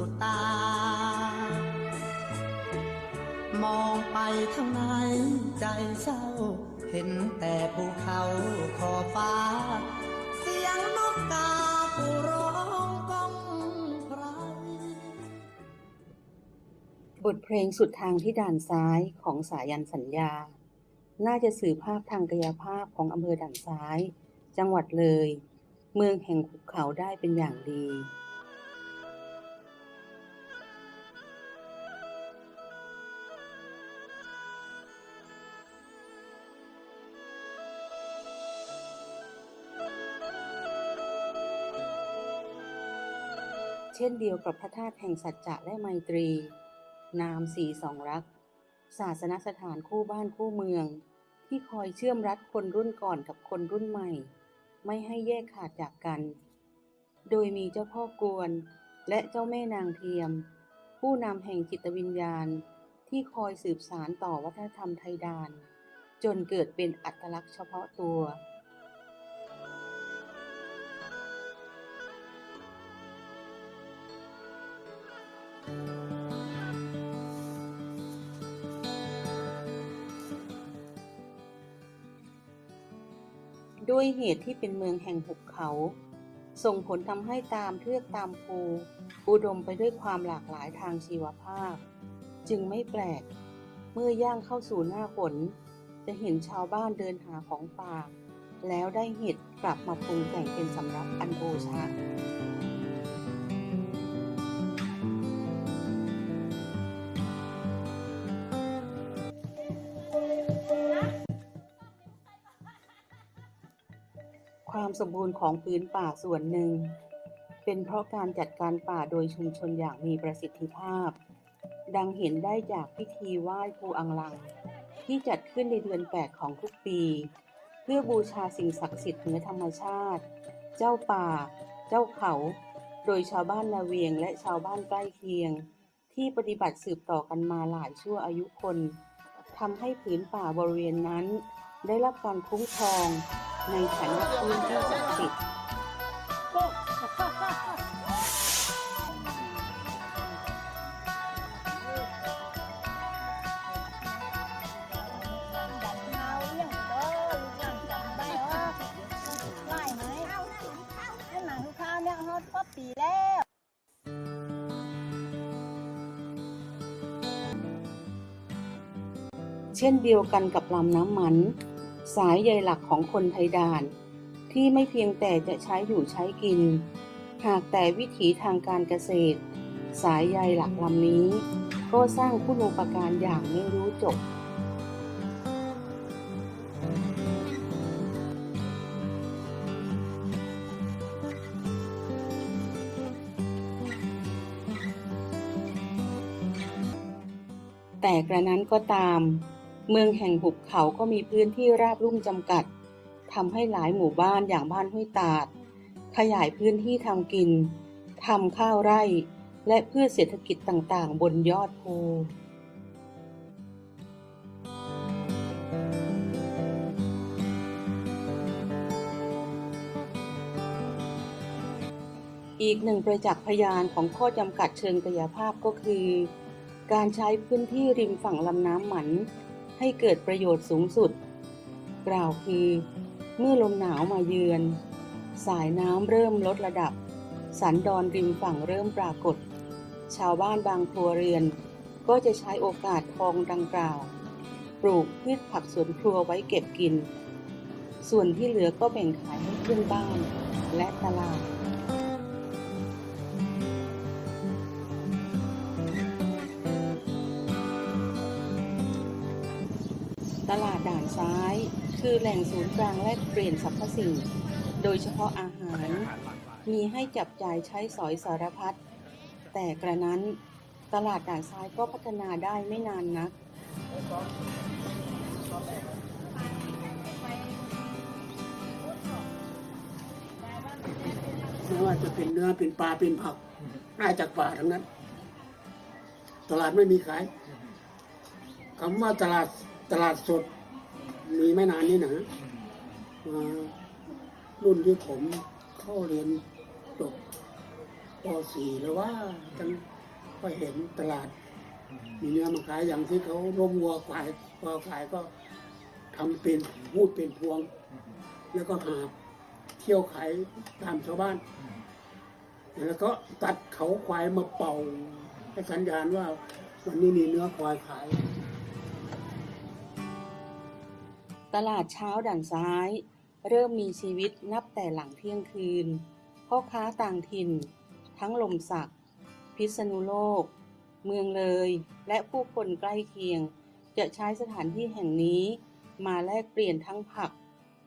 สุดตา มองไปทางไหนใจเศร้า เห็นแต่ภูเขาขอฟ้า เสียงนกกาปูร้องก้องไพรบทเพลงสุดทางที่ด่านซ้ายของสายันสัญญา น่าจะสื่อภาพทางกายภาพของอำเภอด่านซ้าย จังหวัดเลย เมืองแห่งภูเขาได้เป็นอย่างดี ช่นเดียวกับพระธาตุแห่งสัจจะและไมตรี นามสีสองรัก ศาสนสถานคู่บ้านคู่เมือง ที่คอยเชื่อมรัดคนรุ่นก่อนกับคนรุ่นใหม่ ไม่ให้แยกขาดจากกัน โดยมีเจ้าพ่อกวน และเจ้าแม่นางเทียม ผู้นำแห่งจิตวิญญาณ ที่คอยสืบสารต่อวัฒนธรรมไทยดาน จนเกิดเป็นอัตลักษณ์เฉพาะตัว ด้วยเหตุที่เป็นเมืองแห่งหุบเขา ส่งผลทำให้ตามเทือกตามภู อุดมไปด้วยความหลากหลายทางชีวภาพ จึงไม่แปลก เมื่อย่างเข้าสู่หน้าฝนจะเห็นชาวบ้านเดินหาของป่า แล้วได้เห็ดกลับมาปรุงแต่งเป็นสำรับอันโอชะ ความสมบูรณ์ของพื้นป่าส่วนหนึ่ง เป็นเพราะการจัดการป่าโดยชุมชนอย่างมีประสิทธิภาพ ดังเห็นได้จากพิธีไหว้ภูอังลัง ที่จัดขึ้นในเดือน8ของทุกปี เพื่อบูชาสิ่งศักดิ์สิทธิ์เหนือธรรมชาติ เจ้าป่า เจ้าเขา โดยชาวบ้านนาเวียงและชาวบ้านใกล้เคียง ที่ปฏิบัติสืบต่อกันมาหลายชั่วอายุคนทำให้ผืนป่าบริเวณนั้น ได้รับการคุ้มครอง ในฐานะพื้นที่ศักดิ์สิทธิ์เอาเลี้ยเด้อลูกหลานจำได้เหรอไล่ไหมไอหนังข้าวเนี่ยฮอดก็ปีแล้วเช่นเดียวกันกับลำน้ำมัน สายใยหลักของคนไทยดาน ที่ไม่เพียงแต่จะใช้อยู่ใช้กิน หากแต่วิถีทางการเกษตร สายใยหลักลำนี้ ก็สร้างคุณูปการอย่างไม่รู้จบแต่กระนั้นก็ตาม เมืองแห่งหุบเขาก็มีพื้นที่ราบรุ่มจำกัดทำให้หลายหมู่บ้านอย่างบ้านห้วยตาด ขยายพื้นที่ทำกินทำข้าวไร่ และพืชเศรษฐกิจต่างๆ บนยอดภูอีกหนึ่งประจักษ์พยานของข้อจำกัดเชิงกายภาพก็คือ การใช้พื้นที่ริมฝั่งลำน้ำหมัน ให้เกิดประโยชน์สูงสุด กล่าวคือ เมื่อลมหนาวมาเยือน สายน้ำเริ่มลดระดับ สันดอนริมฝั่งเริ่มปรากฏ ชาวบ้านบางครัวเรือน ก็จะใช้โอกาสทองดังกล่าว ปลูกพืชผักสวนครัวไว้เก็บกิน ส่วนที่เหลือก็แบ่งขายให้เพื่อนบ้านและตลาด ตลาดด่านซ้าย คือแหล่งศูนย์กลางแลกเปลี่ยนสรรพสิ่ง โดยเฉพาะอาหาร มีให้จับจ่ายใช้สอยสารพัด แต่กระนั้นตลาดด่านซ้ายก็พัฒนาได้ไม่นานนัก ไม่ว่าจะเป็นเนื้อเป็นปลาเป็นผักได้จากป่าทั้งนั้น ตลาดไม่มีขายคำว่าตลาด ตลาดสดมีไม่นานนี้นะมารุ่นที่ผมเข้าเรียนจบป .4 แล้วว่ากันก็เห็นตลาด มีเนื้อมาขายอย่างที่เขาร่มวัวขายพอขายก็ทำเป็นพูดเป็นพวง แล้วก็หาเที่ยวขายตามชาวบ้าน แล้วก็ตัดเขาควายมาเป่าให้สัญญาณว่าวันนี้มีเนื้อควายขาย ตลาดเช้าด่านซ้าย เริ่มมีชีวิตนับแต่หลังเที่ยงคืนพ่อค้าต่างถิ่น ทั้งลมสัก พิษณุโลก เมืองเลย และผู้คนใกล้เคียง จะใช้สถานที่แห่งนี้ มาแลกเปลี่ยนทั้งผัก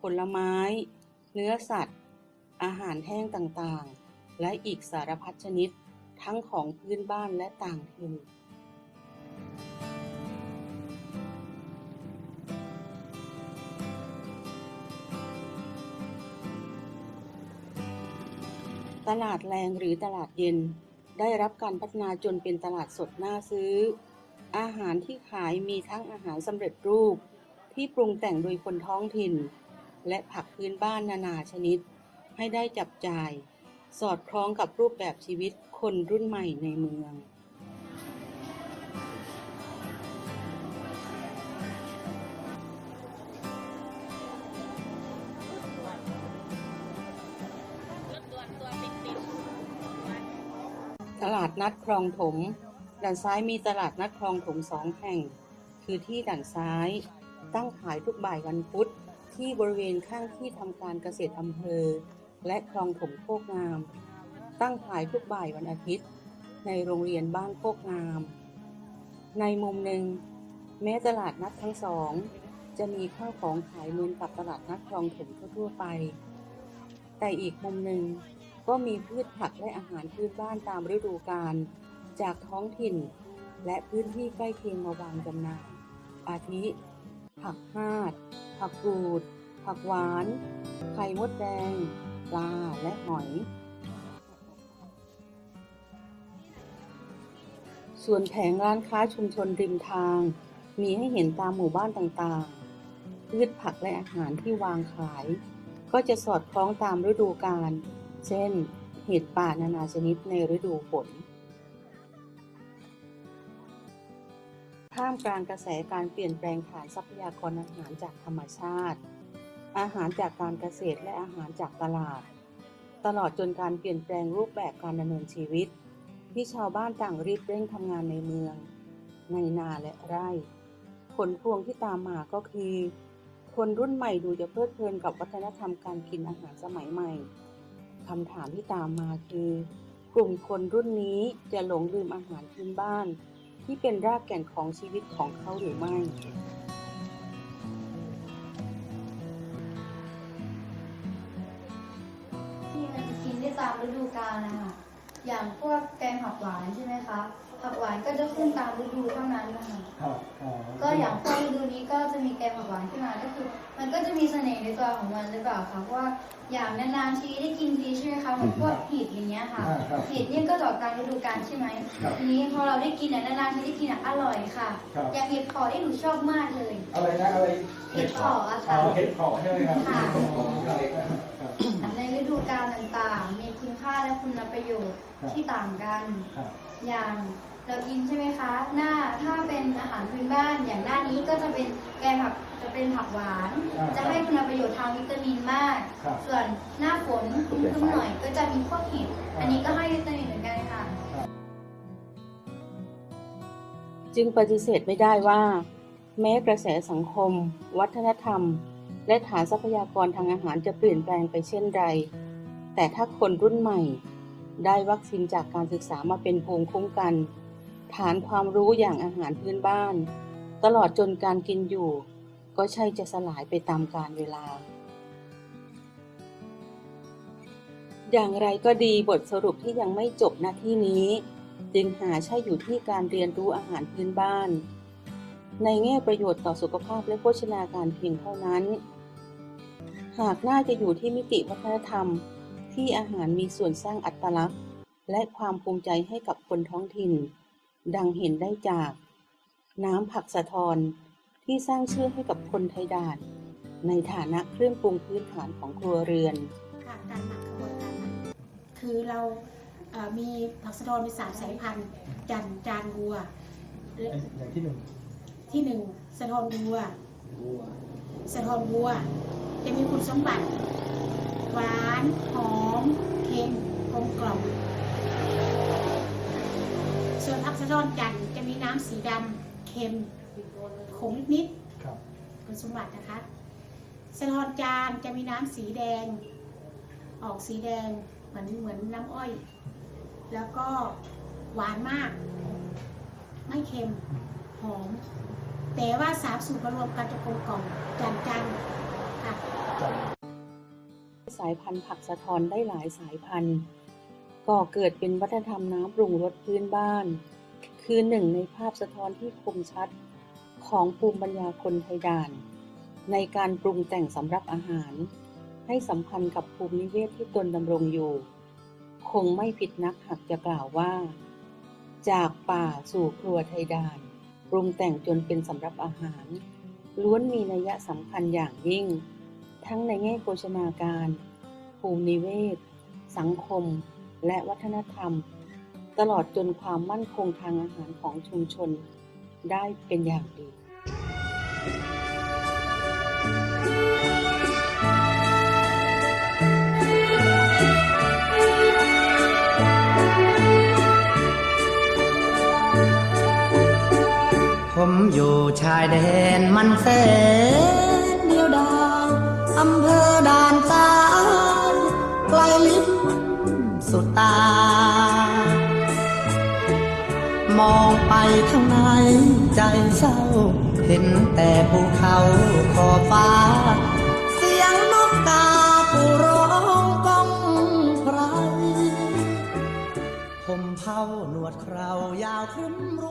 ผลไม้ เนื้อสัตว์ อาหารแห้งต่างๆ และอีกสารพัดชนิด ทั้งของพื้นบ้านและต่างถิ่น ตลาดแรงหรือตลาดเย็น ได้รับการพัฒนาจนเป็นตลาดสดน่าซื้อ อาหารที่ขายมีทั้งอาหารสำเร็จรูป ที่ปรุงแต่งโดยคนท้องถิ่น และผักพื้นบ้านนานาชนิด ให้ได้จับจ่าย สอดคล้องกับรูปแบบชีวิตคนรุ่นใหม่ในเมือง ดนัดคลองถมด่านซ้ายมีตลาดนัดคลองถมสองแห่ง คือที่ด่านซ้ายตั้งขายทุกบ่ายวันพุธที่บริเวณข้างที่ทำการเกษตรอำเภอ และคลองถมโคกงาม ตั้งขายทุกบ่ายวันอาทิตย์ ในโรงเรียนบ้านโคกงาม ในมุมหนึ่ง แม้ตลาดนัดทั้งสอง จะมีข้าวของขายเหมือนกับตลาดนัดคลองถมทั่วไป แต่อีกมุมหนึ่ง ก็มีพืชผักและอาหารพื้นบ้านตามฤดูกาลจากท้องถิ่น และพื้นที่ใกล้เคียงมาวางจำหน่าย อาทิ ผักฮาด ผักกูด ผักหวาน ไข่มดแดง ปลา และหอย ส่วนแผงร้านค้าชุมชนริมทาง มีให้เห็นตามหมู่บ้านต่างๆ พืชผักและอาหารที่วางขาย ก็จะสอดคล้องตามฤดูกาล เช่น เห็ดป่านานาชนิดในฤดูฝน ท่ามกลางกระแสการเปลี่ยนแปลงฐานทรัพยากรอาหารจากธรรมชาติ อาหารจากการเกษตรและอาหารจากตลาด ตลอดจนการเปลี่ยนแปลงรูปแบบการดำเนินชีวิต ที่ชาวบ้านต่างรีบเร่งทำงานในเมือง ในนาและไร่ ผลพวงที่ตามมาก็คือคนรุ่นใหม่ดูจะเพลิดเพลินกับวัฒนธรรมการกินอาหารสมัยใหม่ คำถามที่ตามมาคือ กลุ่มคนรุ่นนี้จะหลงลืมอาหารพื้นบ้าน ที่เป็นรากแก่นของชีวิตของเขาหรือไม่ที่มันกินได้ตามฤดูกาลนะคะอย่างพวกแกงผักหวานใช่ไหมคะ ผักหวานก็จะขึ้นตามฤดูเท่านั้นนะคะครับอ๋อก็อย่างพวกฤดูนี้ก็จะมีแกงผักหวานขึ้นมาก็คือ มันก็จะมีเสน่ห์ในตัวของมันหรือเปล่าคะเพราะว่าอย่างนานๆทีได้กินทีใช่ไหมคะเหมือนพวกเห็ดอย่างเงี้ยค่ะอ่าครับ เห็ดเนี่ยก็ดอกตามฤดูกาลใช่ไหมครับทีนี้พอเราได้กินอะนานๆทีได้กินอะอร่อยค่ะ ครับ อย่างเห็ดเผาที่หนูชอบมากเลย อะไรนะอะไรเห็ดเผาอะอ๋ค่ะอเห็ดเผาใช่ไหมครับค่ะอ๋อครับ ในฤดูกาลต่างๆ มีคุณค่าและคุณประโยชน์ครับที่ต่างกัน ครับอย่างเรากินใช่ไหมคะ หน้าถ้าเป็นอาหารพื้นบ้านอย่างหน้านี้ก็จะเป็นแกงผักจะเป็นผักหวานอ่าจะให้คุณประโยชน์ทางวิตามินมากครับส่วนหน้าฝนครึ้มๆหน่อยก็จะมีพวกเห็ดอ่าอันนี้ก็ให้วิตามินเหมือนกันค่ะ จึงปฏิเสธไม่ได้ว่า แม้กระแสสังคม วัฒนธรรม และฐานทรัพยากรทางอาหารจะเปลี่ยนแปลงไปเช่นไรแต่ถ้าคนรุ่นใหม่ ได้วัคซีนจากการศึกษามาเป็นภูมิคุ้มกัน ฐานความรู้อย่างอาหารพื้นบ้าน ตลอดจนการกินอยู่ ก็ใช่จะสลายไปตามกาลเวลา อย่างไรก็ดีบทสรุปที่ยังไม่จบหน้าที่นี้ จึงหาใช่อยู่ที่การเรียนรู้อาหารพื้นบ้าน ในแง่ประโยชน์ต่อสุขภาพและโภชนาการเพียงเท่านั้น หากน่าจะอยู่ที่มิติวัฒนธรรม ที่อาหารมีส่วนสร้างอัตลักษณ์ และความภูมิใจให้กับคนท้องถิ่น ดังเห็นได้จาก น้ำผักสะทอนที่สร้างชื่อให้กับคนไทยด่านในฐานะเครื่องปรุงพื้นฐานของครัวเรือนค่ะการหมักขบวนการหมักคือเราเอ่อมีผักสะดอนมีสามสายพันธุ์จันทร์จานวัวและอย่างที่หนึ่งที่หนึ่งสะทอนวัววัวสะทอนวัว จะมีคุณสมบัติ หวานหอมเค็มกลมกล่อมส่วนผักสะทอนจันทร์จะมีน้ำสีดำเค็มขมนิดๆครับคุณสมบัตินะคะสะทอนจานจะมีน้ำสีแดง ออกสีแดงเหมือนเหมือนน้ำอ้อย แล้วก็หวานมาก ไม่เค็มหอม แต่ว่าสามสูตรมารวมกันจะกลมกล่อมจันจันค่ะ สายพันธุ์ผักสะทอนได้หลายสายพันธุ์ ก่อเกิดเป็นวัฒนธรรมน้ำปรุงรสพื้นบ้าน คือหนึ่งในภาพสะท้อนที่คมชัดของภูมิปัญญาคนไทยด่าน ในการปรุงแต่งสำหรับอาหาร ให้สัมพันธ์กับภูมินิเวศที่ตนดำรงอยู่ คงไม่ผิดนักหากจะกล่าวว่า จากป่าสู่ครัวไทยด่าน ปรุงแต่งจนเป็นสำหรับอาหาร ล้วนมีนัยสำคัญอย่างยิ่ง ทั้งในแง่โภชนาการ ภูมินิเวศ สังคม และวัฒนธรรม ตลอดจนความมั่นคงทางอาหารของชุมชนได้เป็นอย่างดีผมอยู่ชายแดนมันแสนเดียวดายอำเภอด่านตายไกลลิบสุดตา มองไปข้างในใจเศร้า เห็นแต่ภูเขาขอฟ้า เสียงนกกาปูร้องก้องไพรผมเผาหนวดเครายาวครึ้มร